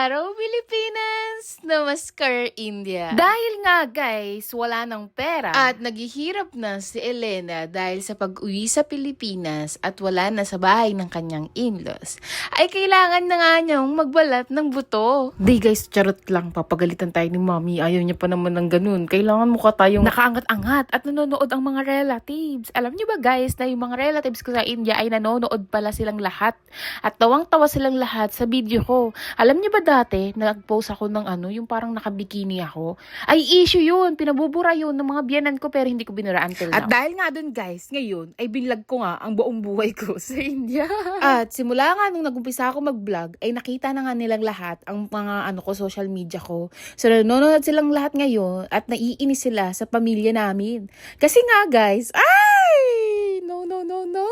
araw, Pilipinas! Namaskar, India! Dahil nga guys, wala ng pera. At naghihirap na si Elena dahil sa pag-uwi sa Pilipinas at wala na sa bahay ng kanyang in-laws, ay kailangan na nga niyang magbalat ng buto. Di guys, charot lang. Papagalitan tayo ni mommy. Ayaw niya pa naman ng ganun. Kailangan mukha tayong nakaangat-angat at nanonood ang mga relatives. Alam niyo ba guys na yung mga relatives ko sa India ay nanonood pala silang lahat. At tawang-tawa silang lahat sa video ko. Alam niyo ba dati, nag-post ako ng ano, yung parang nakabikini ako. Ay issue yun. Pinabubura yun ng mga biyanan ko pero hindi ko binura until At now. dahil nga dun guys, ngayon ay binlog ko nga ang buong buhay ko sa India. At simula nga nung nagumpisa ako mag-vlog, ay nakita na nga nilang lahat ang mga ano ko, social media ko. So nanonood silang lahat ngayon at naiinis sila sa pamilya namin. Kasi nga guys, ay! No, no, no, no.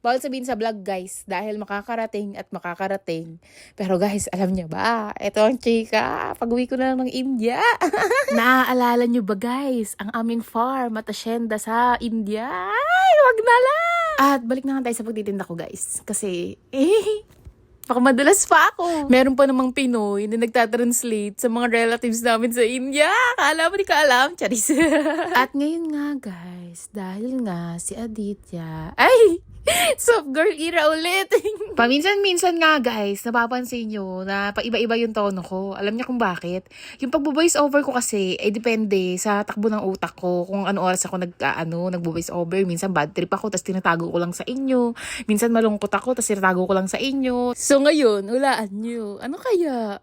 Bawal sabihin sa vlog guys dahil makakarating at makakarating. Pero guys, alam niyo ba? Ito ang chika. Pag-uwi ko na lang ng India. Naaalala nyo ba guys, ang aming farm at asyenda sa India? Ay, wag na lang! At balik na nga tayo sa pagtitinda ko guys. Kasi, eh, madalas pa ako. Meron pa namang Pinoy na nagtatranslate sa mga relatives namin sa India. Kala mo di ka alam, Charis. At ngayon nga guys, dahil nga si Aditya, ay, soft girl era ulit. Paminsan-minsan nga guys, napapansin nyo na paiba-iba yung tono ko. Alam niyo kung bakit? Yung pagbo-voice over ko kasi, ay depende sa takbo ng utak ko. Kung ano oras ako nag, ah, ano, nagbo-voice over. Minsan bad trip ako, tapos tinatago ko lang sa inyo. Minsan malungkot ako, tapos tinatago ko lang sa inyo. So ngayon, hulaan nyo. Ano kaya?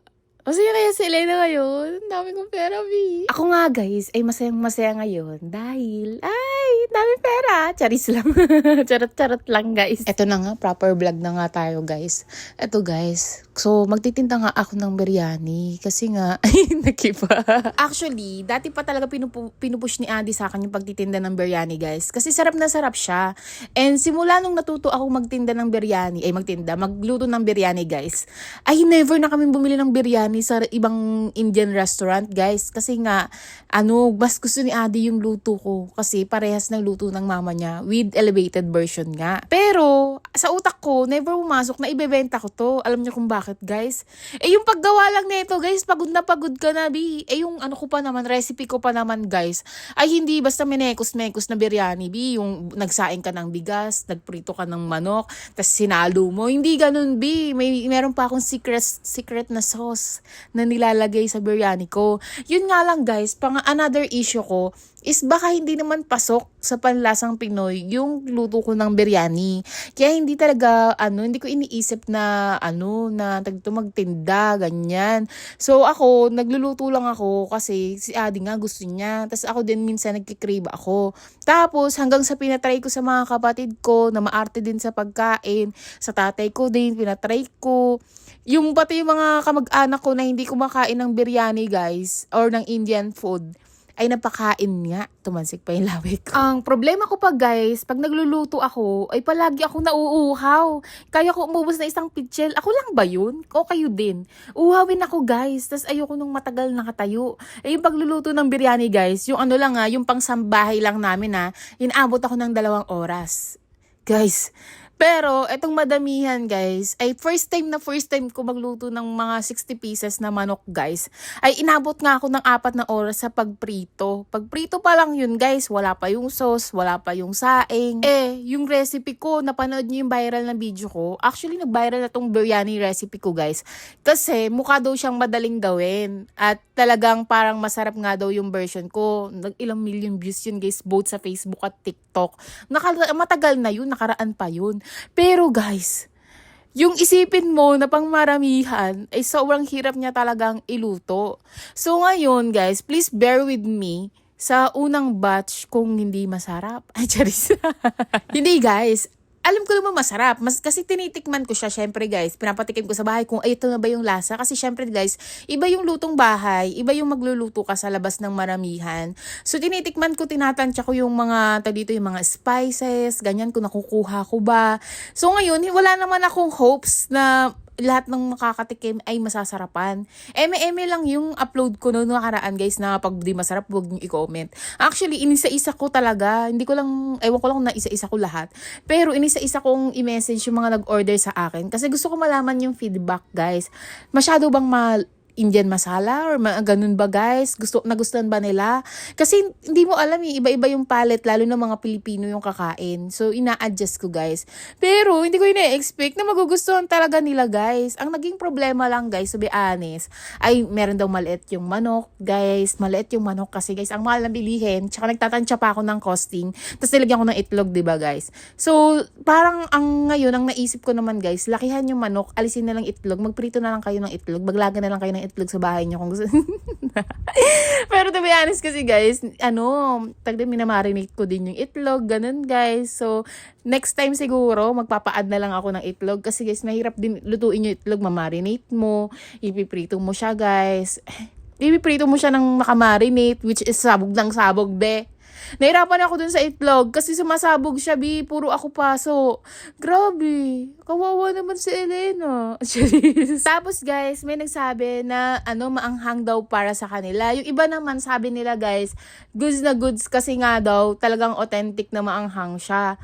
Masaya kaya si Elena ngayon? Ang dami kong pera, B. Ako nga, guys, ay masayang masaya ngayon dahil, ay, dami pera. Charis lang. Charot-charot lang, guys. Ito na nga, proper vlog na nga tayo, guys. Ito, guys. So, magtitinda nga ako ng biryani kasi nga, ay, nakipa. Actually, dati pa talaga pinupu- pinupush ni Adi sa akin yung pagtitinda ng biryani, guys. Kasi sarap na sarap siya. And simula nung natuto ako magtinda ng biryani, ay magtinda, magluto ng biryani, guys, ay never na kami bumili ng biryani sa ibang Indian restaurant, guys. Kasi nga, ano, mas gusto ni Adi yung luto ko. Kasi parehas ng luto ng mama niya with elevated version nga. Pero, sa utak ko, never pumasok na ibebenta ko to. Alam niyo kung bakit, guys? Eh, yung paggawa lang nito, guys, pagod na pagod ka na, bi. Eh, yung ano ko pa naman, recipe ko pa naman, guys, ay hindi basta minekos-mekos na biryani, bi. Yung nagsaing ka ng bigas, nagprito ka ng manok, tas sinalo mo. Hindi ganun, bi. May, meron pa akong secret, secret na sauce na nilalagay sa biryani ko. Yun nga lang, guys, pang another issue ko, is baka hindi naman pasok sa panlasang Pinoy yung luto ko ng biryani. Kaya hindi talaga, ano, hindi ko iniisip na, ano, na tagto magtinda, ganyan. So ako, nagluluto lang ako kasi si Adi nga gusto niya. Tapos ako din minsan nagkikrave ako. Tapos hanggang sa pinatry ko sa mga kapatid ko na maarte din sa pagkain, sa tatay ko din, pinatry ko. Yung pati yung mga kamag-anak ko na hindi kumakain ng biryani guys, or ng Indian food, ay napakain nga. Tumansik pa yung lawik ko. Ang problema ko pa guys, pag nagluluto ako, ay palagi ako nauuhaw. Kaya ko umubos na isang pitchel. Ako lang ba yun? O kayo din? Uhawin ako guys, tas ayoko nung matagal nakatayo. Eh yung pagluluto ng biryani guys, yung ano lang ha, yung pangsambahay lang namin ha, inabot ako ng dalawang oras. Guys, pero, etong madamihan guys, ay first time na first time ko magluto ng mga 60 pieces na manok guys, ay inabot nga ako ng apat na oras sa pagprito. Pagprito pa lang yun guys, wala pa yung sauce, wala pa yung saing. Eh, yung recipe ko, napanood niyo yung viral na video ko, actually nag-viral na tong biryani recipe ko guys. Kasi mukha daw siyang madaling gawin. At talagang parang masarap nga daw yung version ko. Nag ilang million views yun guys, both sa Facebook at TikTok. Naka, matagal na yun, nakaraan pa yun. Pero guys, yung isipin mo na pang maramihan ay sobrang hirap niya talagang iluto. So ngayon guys, please bear with me sa unang batch kung hindi masarap. Ay, charis. hindi guys, alam ko naman masarap. Mas, kasi tinitikman ko siya, syempre guys. Pinapatikim ko sa bahay kung ay, ito na ba yung lasa. Kasi syempre guys, iba yung lutong bahay. Iba yung magluluto ka sa labas ng maramihan. So tinitikman ko, tinatansya ko yung mga, tag dito yung mga spices, ganyan kung nakukuha ko ba. So ngayon, wala naman akong hopes na lahat ng makakatikim ay masasarapan. Eme-eme lang yung upload ko noong nakaraan guys na pag di masarap huwag niyo i-comment. Actually, inisa-isa ko talaga. Hindi ko lang, ewan ko lang na isa-isa ko lahat. Pero inisa-isa kong i-message yung mga nag-order sa akin. Kasi gusto ko malaman yung feedback guys. Masyado bang ma Indian masala or ma- ganun ba guys? Gusto nagustuhan ba nila? Kasi hindi mo alam eh, iba-iba yung palette lalo na mga Pilipino yung kakain. So ina-adjust ko guys. Pero hindi ko ina-expect na magugustuhan talaga nila guys. Ang naging problema lang guys, to be honest, ay meron daw maliit yung manok. Guys, maliit yung manok kasi guys, ang mahal na bilihin. Tsaka nagtatansya pa ako ng costing. Tapos nilagyan ko ng itlog, 'di ba guys? So, parang ang ngayon ang naisip ko naman guys, lakihan yung manok, alisin na lang itlog, magprito na lang kayo ng itlog, maglaga na lang kayo ng itlog sa bahay niyo kung gusto. Pero to be honest kasi guys, ano, tagda minamarinate ko din yung itlog, ganun guys. So, next time siguro, magpapa-add na lang ako ng itlog kasi guys, mahirap din lutuin yung itlog, mamarinate mo, ipiprito mo siya guys. Ipiprito mo siya ng makamarinate, which is sabog ng sabog, be. Nahirapan ako dun sa itlog kasi sumasabog siya, bi. Puro ako paso. Grabe. Kawawa naman si Elena. Tapos guys, may nagsabi na ano, maanghang daw para sa kanila. Yung iba naman sabi nila guys, goods na goods kasi nga daw talagang authentic na maanghang siya.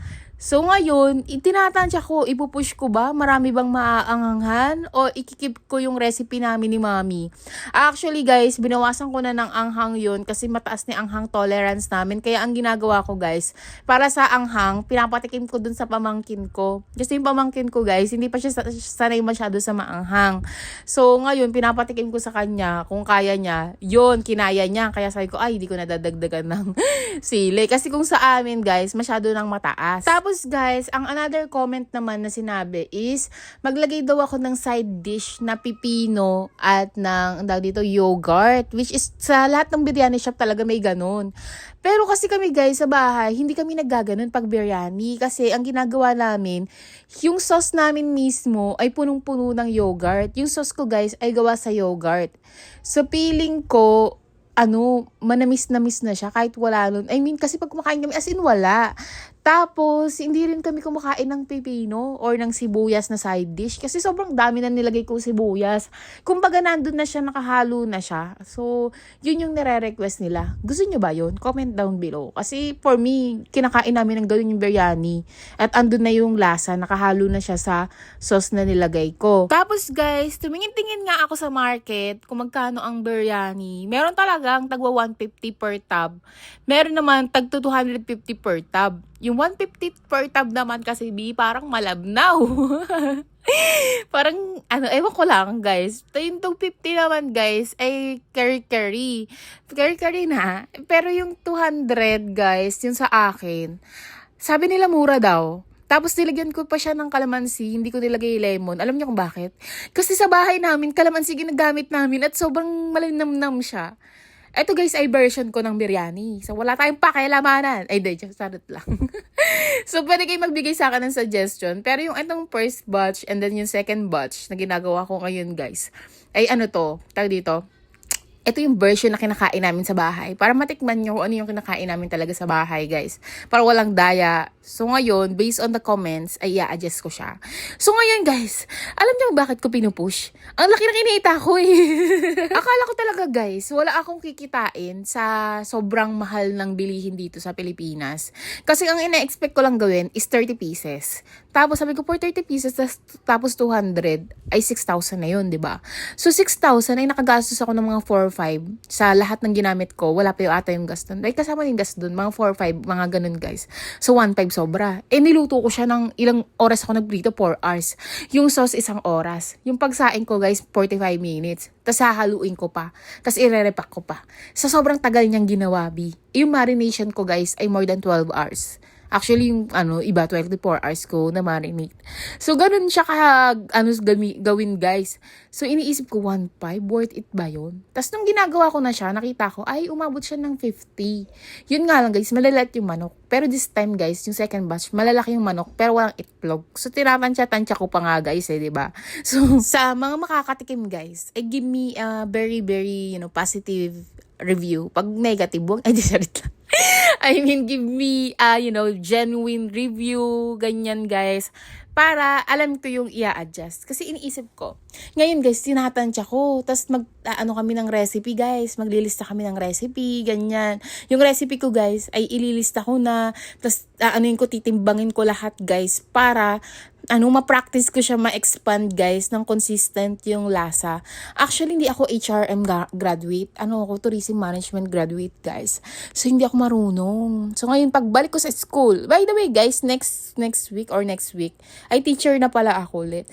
So ngayon, itinatansya ko, ipupush ko ba? Marami bang maaanganghan? O ikikip ko yung recipe namin ni Mami? Actually guys, binawasan ko na ng anghang yun kasi mataas ni anghang tolerance namin. Kaya ang ginagawa ko guys, para sa anghang, pinapatikim ko dun sa pamangkin ko. Kasi yung pamangkin ko guys, hindi pa siya sa- sanay masyado sa maanghang. So ngayon, pinapatikim ko sa kanya kung kaya niya. Yun, kinaya niya. Kaya sabi ko, ay, hindi ko nadadagdagan ng sili. Kasi kung sa amin guys, masyado nang mataas. Tapos guys, ang another comment naman na sinabi is, maglagay daw ako ng side dish na pipino at ng, tawag dito, yogurt. Which is, sa lahat ng biryani shop talaga may ganun. Pero kasi kami guys sa bahay, hindi kami naggaganon pag biryani. Kasi ang ginagawa namin, yung sauce namin mismo ay punong-puno ng yogurt. Yung sauce ko guys ay gawa sa yogurt. So feeling ko, ano, manamis na miss na siya kahit wala nun. I mean, kasi pag kumakain kami, as in wala. Tapos, hindi rin kami kumakain ng pipino or ng sibuyas na side dish kasi sobrang dami na nilagay ko sibuyas. Kumbaga, nandun na siya, nakahalo na siya. So, yun yung nire-request nila. Gusto nyo ba yun? Comment down below. Kasi for me, kinakain namin ng ganun yung biryani. At andun na yung lasa, nakahalo na siya sa sauce na nilagay ko. Tapos guys, tumingin-tingin nga ako sa market kung magkano ang biryani. Meron talagang tagwa 150 per tab. Meron naman tag 250 per tab. Yung 150 per tab naman kasi B, parang malabnaw. parang, ano, ewan ko lang, guys. Yung 250 naman, guys, ay curry-curry. Curry-curry na. Pero yung 200, guys, yung sa akin, sabi nila mura daw. Tapos nilagyan ko pa siya ng kalamansi, hindi ko nilagay lemon. Alam niyo kung bakit? Kasi sa bahay namin, kalamansi ginagamit namin at sobrang malinamnam siya. Ito guys ay version ko ng biryani. So wala tayong pakialamanan. Ay, di, just sarot lang. so pwede kayo magbigay sa akin ng suggestion. Pero yung itong first batch and then yung second batch na ginagawa ko ngayon guys, ay ano to, tag dito, ito yung version na kinakain namin sa bahay. Para matikman nyo kung ano yung kinakain namin talaga sa bahay, guys. Para walang daya. So ngayon, based on the comments, ay i-adjust ko siya. So ngayon, guys, alam niyo bakit ko pinupush? Ang laki na kinita ko eh. Akala ko talaga, guys, wala akong kikitain sa sobrang mahal ng bilihin dito sa Pilipinas. Kasi ang ina-expect ko lang gawin is 30 pieces. Tapos sabi ko, for 30 pieces, tapos 200, ay 6,000 na yun, di ba? So 6,000 ay nakagastos ako ng mga 4 5 sa lahat ng ginamit ko. Wala pa yung ata yung gas doon. Ay, kasama yung gas doon. Mga 4 5 mga ganun, guys. So 1 5 sobra. Eh, niluto ko siya ng ilang oras ako nagprito? 4 hours. Yung sauce, isang oras. Yung pagsaing ko, guys, 45 minutes. Tapos hahaluin ko pa. Tapos irerepack ko pa. Sa sobrang tagal niyang ginawa, B. Yung marination ko, guys, ay more than 12 hours. Actually, yung ano, iba, 24 hours ko na marinate. So, ganun siya ka, ano, gami, gawin, guys. So, iniisip ko, 1.5, worth it ba yun? Tapos, nung ginagawa ko na siya, nakita ko, ay, umabot siya ng 50. Yun nga lang, guys, malalat yung manok. Pero this time, guys, yung second batch, malalaki yung manok, pero walang itlog. So, tinatansya-tansya ko pa nga, guys, eh, di ba? So, sa mga makakatikim, guys, eh, give me a very, very, you know, positive review. Pag negative, wag, ay, sarit lang. I mean, give me, uh, you know, genuine review, ganyan, guys. para alam ko yung i-adjust. Kasi iniisip ko, ngayon guys, tinatansya ko. Tapos mag, ah, ano kami ng recipe guys. Maglilista kami ng recipe, ganyan. Yung recipe ko guys, ay ililista ko na. Tapos ah, ano yung ko, titimbangin ko lahat guys. Para ano, ma-practice ko siya ma-expand guys ng consistent yung lasa. Actually, hindi ako HRM graduate. Ano ako, tourism management graduate guys. So, hindi ako marunong. So, ngayon, pagbalik ko sa school, by the way guys, next next week or next week, ay teacher na pala ako ulit.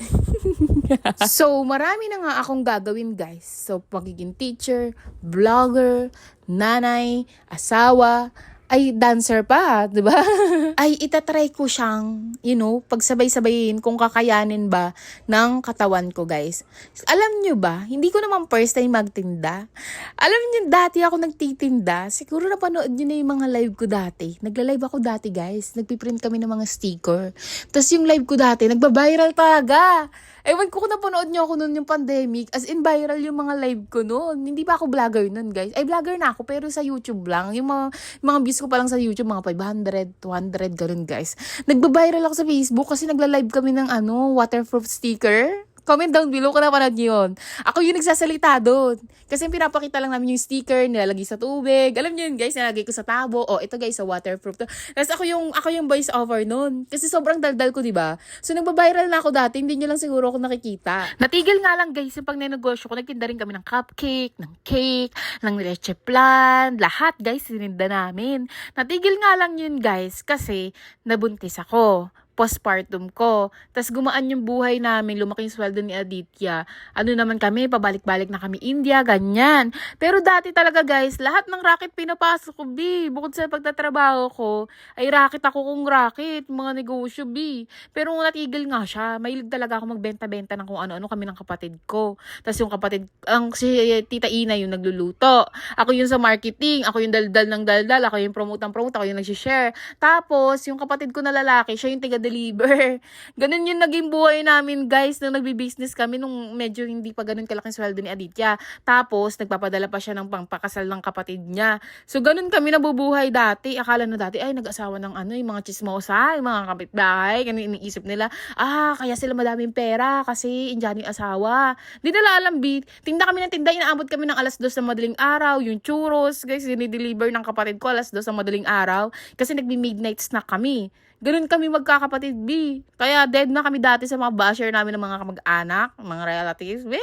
so, marami na nga akong gagawin guys. So, pagiging teacher, vlogger, nanay, asawa, ay dancer pa, di ba? ay itatry ko siyang, you know, pagsabay-sabayin kung kakayanin ba ng katawan ko, guys. Alam nyo ba, hindi ko naman first time magtinda. Alam nyo, dati ako nagtitinda. Siguro napanood nyo na yung mga live ko dati. Nagla-live ako dati, guys. Nagpiprint kami ng mga sticker. Tapos yung live ko dati, nagba-viral talaga. Ewan ko kung napanood nyo ako noon yung pandemic. As in, viral yung mga live ko noon. Hindi pa ako vlogger noon, guys. Ay, vlogger na ako, pero sa YouTube lang. Yung mga, mga views ko pa lang sa YouTube, mga 500, 200, ganun, guys. Nagba-viral ako sa Facebook kasi nagla-live kami ng ano, waterproof sticker. Comment down below kung napanood niyo yun. Ako yung nagsasalita doon. Kasi pinapakita lang namin yung sticker, nilalagay sa tubig. Alam niyo yun guys, nilalagay ko sa tabo. O, ito guys, sa waterproof to. Tapos ako yung, ako yung voice over noon. Kasi sobrang daldal ko, di ba? So, nagba-viral na ako dati. Hindi niyo lang siguro ako nakikita. Natigil nga lang guys yung pag negosyo ko. Nagtinda rin kami ng cupcake, ng cake, ng leche plan. Lahat guys, sininda namin. Natigil nga lang yun guys kasi nabuntis ako postpartum ko. Tapos gumaan yung buhay namin, lumaki yung sweldo ni Aditya. Ano naman kami, pabalik-balik na kami India, ganyan. Pero dati talaga guys, lahat ng racket pinapasok ko, B. Bukod sa pagtatrabaho ko, ay racket ako kung racket, mga negosyo, B. Pero natigil nga siya, mahilig talaga ako magbenta-benta ng kung ano-ano kami ng kapatid ko. Tapos yung kapatid, ang si Tita Ina yung nagluluto. Ako yung sa marketing, ako yung daldal ng daldal, ako yung promote ng promote, ako yung nag-share. Tapos, yung kapatid ko na lalaki, siya yung tiga-deliver. Ganun yung naging buhay namin, guys, nung nagbi-business kami nung medyo hindi pa ganun kalaking sweldo ni Aditya. Tapos, nagpapadala pa siya ng pangpakasal ng kapatid niya. So, ganun kami nabubuhay dati. Akala na dati, ay, nag-asawa ng ano, yung mga chismosa, yung mga kapitbahay. Ganun iniisip nila, ah, kaya sila madaming pera kasi indyan yung asawa. Di nila alam, B. Tinda kami ng tinda, inaabot kami ng alas dos ng madaling araw. Yung churros, guys, dinideliver ng kapatid ko alas dos ng madaling araw. Kasi nagbi-midnight snack kami. Ganun kami magkakapatid, B. Kaya dead na kami dati sa mga basher namin ng mga kamag-anak, mga relatives. B,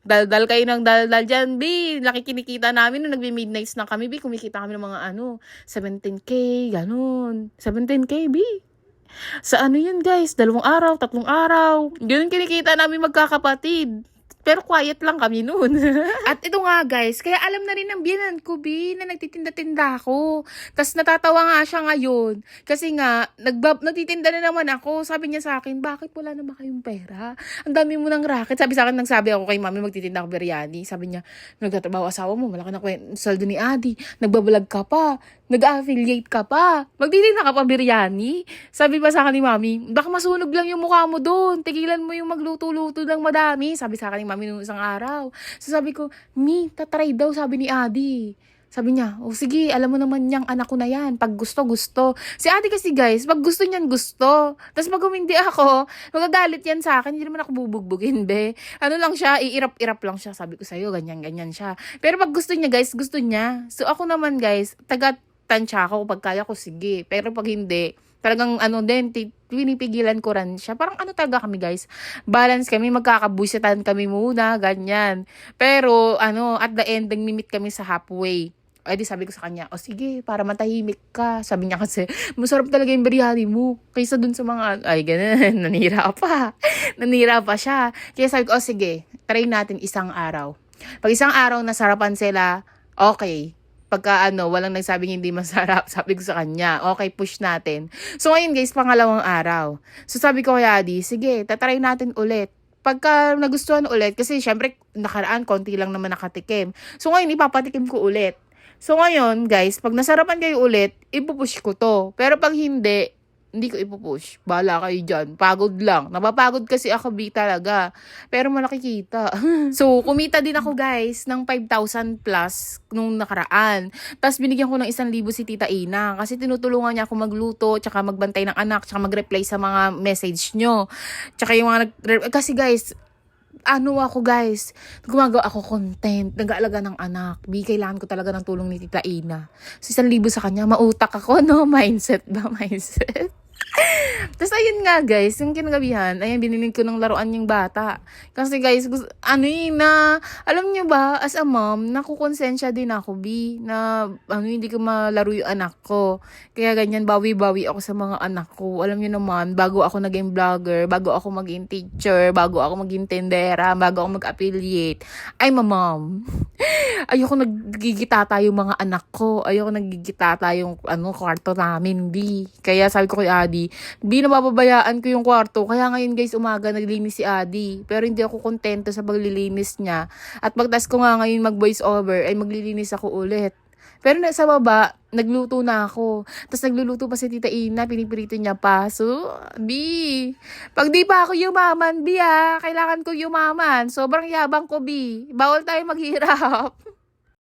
daldal kayo ng daldal dyan, B. Laki kinikita namin nung nagbi-midnights na kami, B. Kumikita kami ng mga ano, 17K, ganun. 17K, B. Sa ano yun, guys? Dalawang araw, tatlong araw. Ganun kinikita namin magkakapatid. Pero quiet lang kami noon. At ito nga guys, kaya alam na rin ng biyanan ko, Bi, na nagtitinda-tinda ako. Tapos natatawa nga siya ngayon. Kasi nga, nagbab nagtitinda na naman ako. Sabi niya sa akin, bakit wala naman kayong pera? Ang dami mo ng racket. Sabi sa akin, nagsabi ako kay mami, magtitinda ako biryani. Sabi niya, nagtatrabaho asawa mo, malaki na kwen- saldo ni Adi. Nagbabalag ka pa. Nag-affiliate ka pa. Magtitinda ka pa biryani. Sabi pa sa akin ni mami, baka masunog lang yung mukha mo doon. Tigilan mo yung magluto-luto ng madami. Sabi sa akin ni mami nung isang araw. So sabi ko, Mi, tatry daw, sabi ni Adi. Sabi niya, oh sige, alam mo naman niyang anak ko na yan. Pag gusto, gusto. Si ate kasi guys, pag gusto niyan, gusto. Tapos pag hindi ako, magagalit yan sa akin. Hindi naman ako bubugbugin, be. Ano lang siya, iirap-irap lang siya. Sabi ko sa'yo, ganyan-ganyan siya. Pero pag gusto niya, guys, gusto niya. So ako naman, guys, taga tansya ako. Pag kaya ko, sige. Pero pag hindi, talagang ano din, pinipigilan ko rin siya. Parang ano talaga kami guys, balance kami, magkakabusitan kami muna, ganyan. Pero ano, at the end, nag-meet kami sa halfway. Ay di sabi ko sa kanya, o sige, para matahimik ka. Sabi niya kasi, masarap talaga yung biryani mo. Kaysa dun sa mga, ay ganun, nanira pa. nanira pa siya. Kaya sabi ko, o sige, try natin isang araw. Pag isang araw nasarapan sila, okay pagka ano, walang nagsabing hindi masarap, sabi ko sa kanya, okay, push natin. So ngayon guys, pangalawang araw. So sabi ko kay Adi, sige, tatry natin ulit. Pagka nagustuhan ulit, kasi syempre nakaraan, konti lang naman nakatikim. So ngayon, ipapatikim ko ulit. So ngayon, guys, pag nasarapan kayo ulit, ipupush ko to. Pero pag hindi, hindi ko ipupush. Bahala kayo dyan. Pagod lang. Napapagod kasi ako, B talaga. Pero malaki kita. so, kumita din ako, guys, ng 5,000 plus nung nakaraan. Tapos, binigyan ko ng 1,000 si Tita Ina. Kasi tinutulungan niya ako magluto, tsaka magbantay ng anak, tsaka mag-reply sa mga message nyo. Tsaka yung mga nag- Kasi, guys, ano ako guys, gumagawa ako content, nag-aalaga ng anak. Bi, kailangan ko talaga ng tulong ni Tita Ina. So, isang libo sa kanya, mautak ako, no? Mindset ba? Mindset? Tapos ayun nga guys, yung kinagabihan, ayan binili ko ng laruan yung bata. Kasi guys, gusto, ano yun na, alam nyo ba, as a mom, nakukonsensya din ako, B, na ano, hindi ko malaro yung anak ko. Kaya ganyan, bawi-bawi ako sa mga anak ko. Alam nyo naman, bago ako naging vlogger, bago ako maging teacher, bago ako maging tendera, bago ako mag-affiliate, I'm a mom. Ayoko nagigitata yung mga anak ko. Ayoko nagigitata yung ano, kwarto namin, B. Kaya sabi ko kay Adi, B, nabababayaan ko yung kwarto. Kaya ngayon guys, umaga naglinis si Adi. Pero hindi ako kontento sa paglilinis niya. At pagtas ko nga ngayon mag-voice over, ay maglilinis ako ulit. Pero na sa baba, nagluto na ako. Tapos nagluluto pa si Tita Ina, pinipirito niya pa. So, B, pag di pa ako yumaman, B ah, kailangan ko yumaman. Sobrang yabang ko, B. Bawal tayo maghirap.